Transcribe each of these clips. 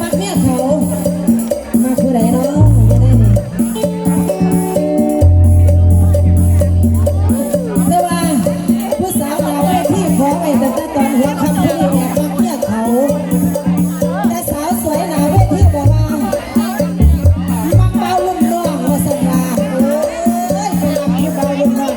มักเมียเขามาผู้ใดเนาะจะได้นี่แต่ว่าผู้สาวเราไว้ที่ขอไปแต่ตอนหัวคำที่แอบมักเมียเขา แต่สาวสวยหนาเวทีบอกว่ามักเบาลุ่มน้องว่าสัญญาเอ้ยไปรับผู้เบาลุ่มน้อง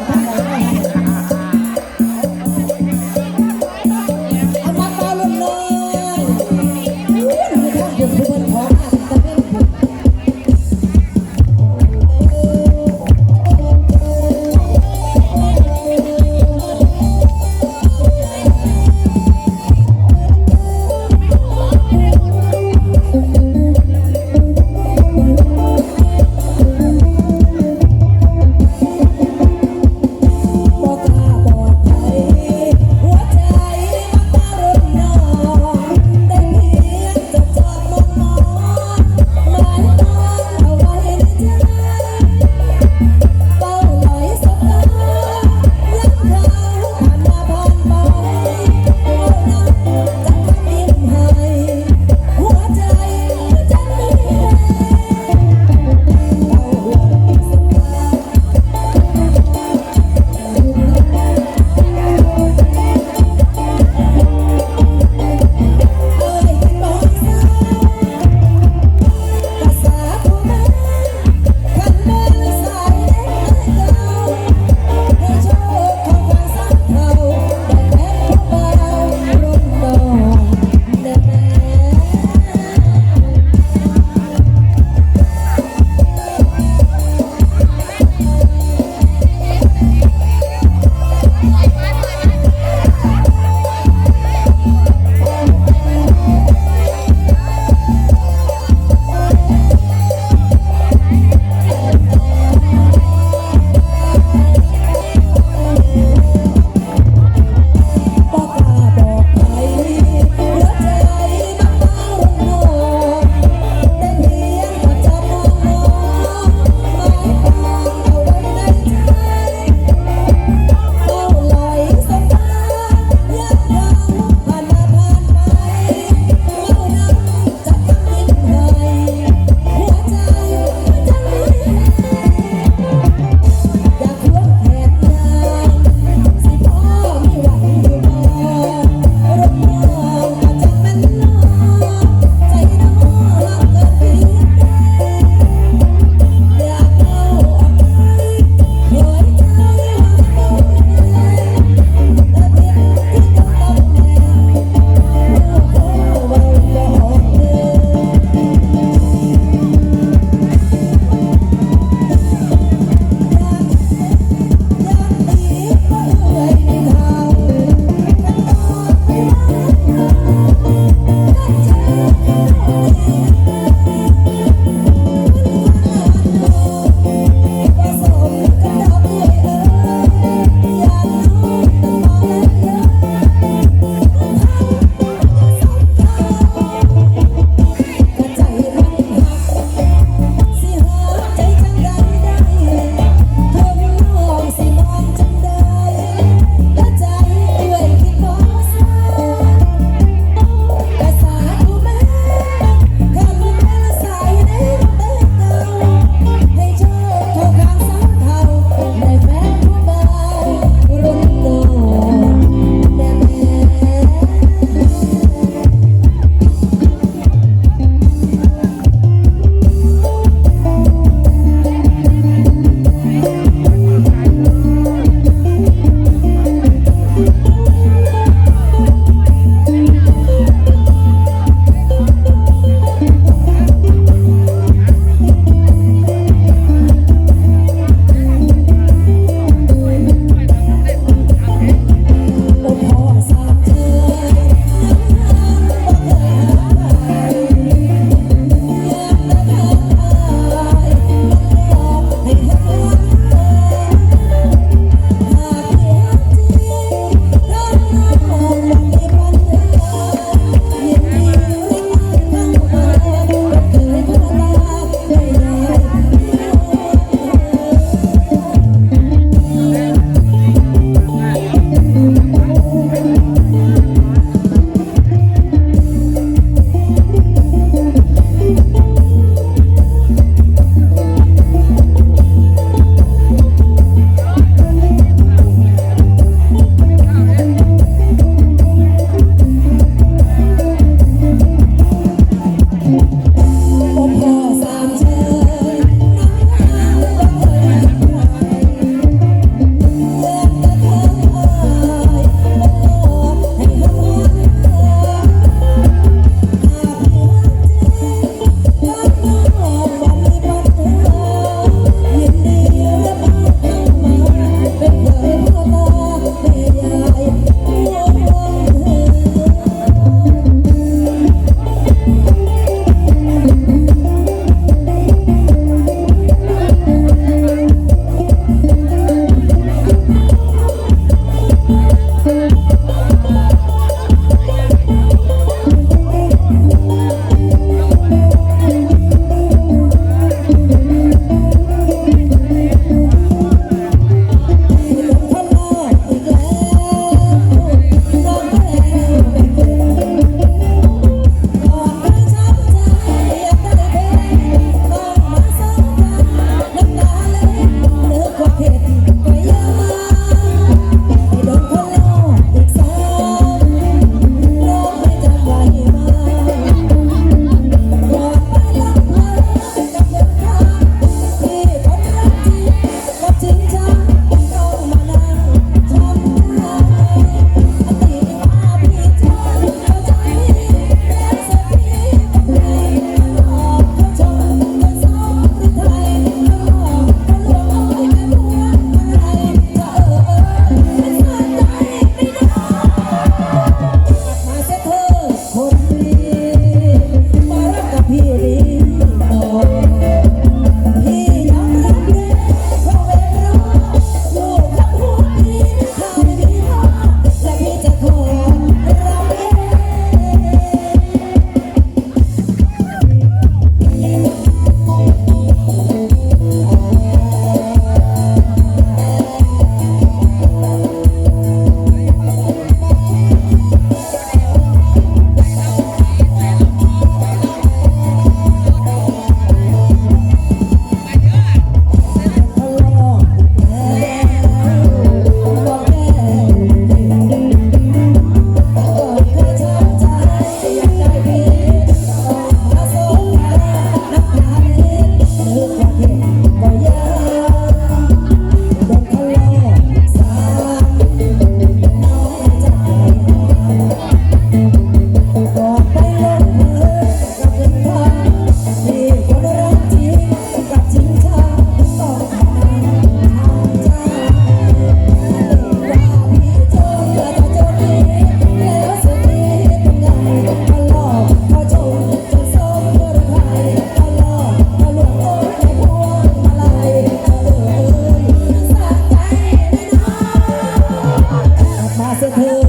gracias.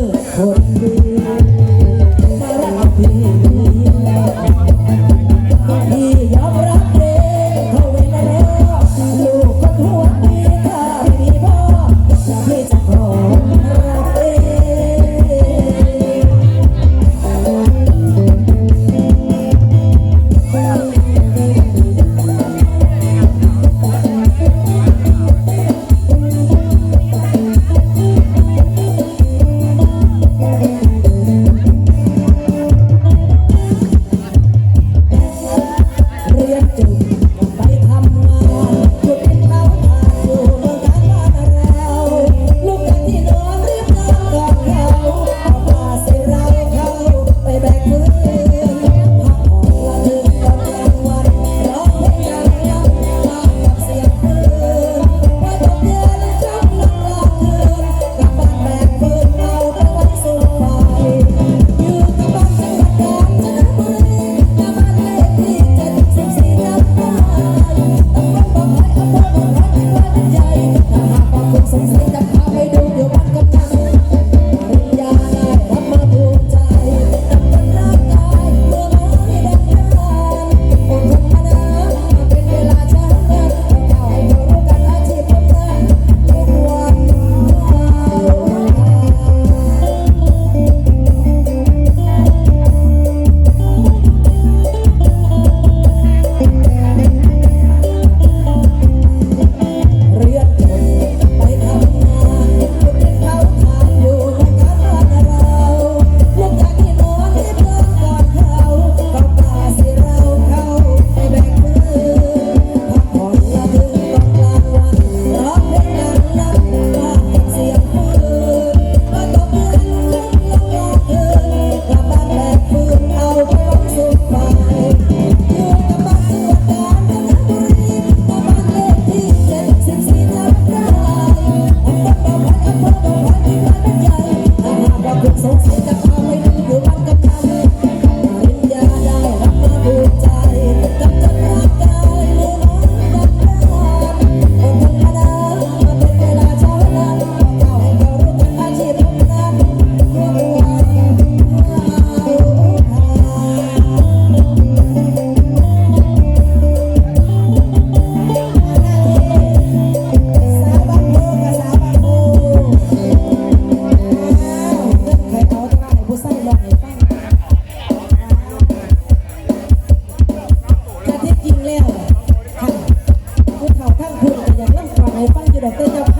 Là tư.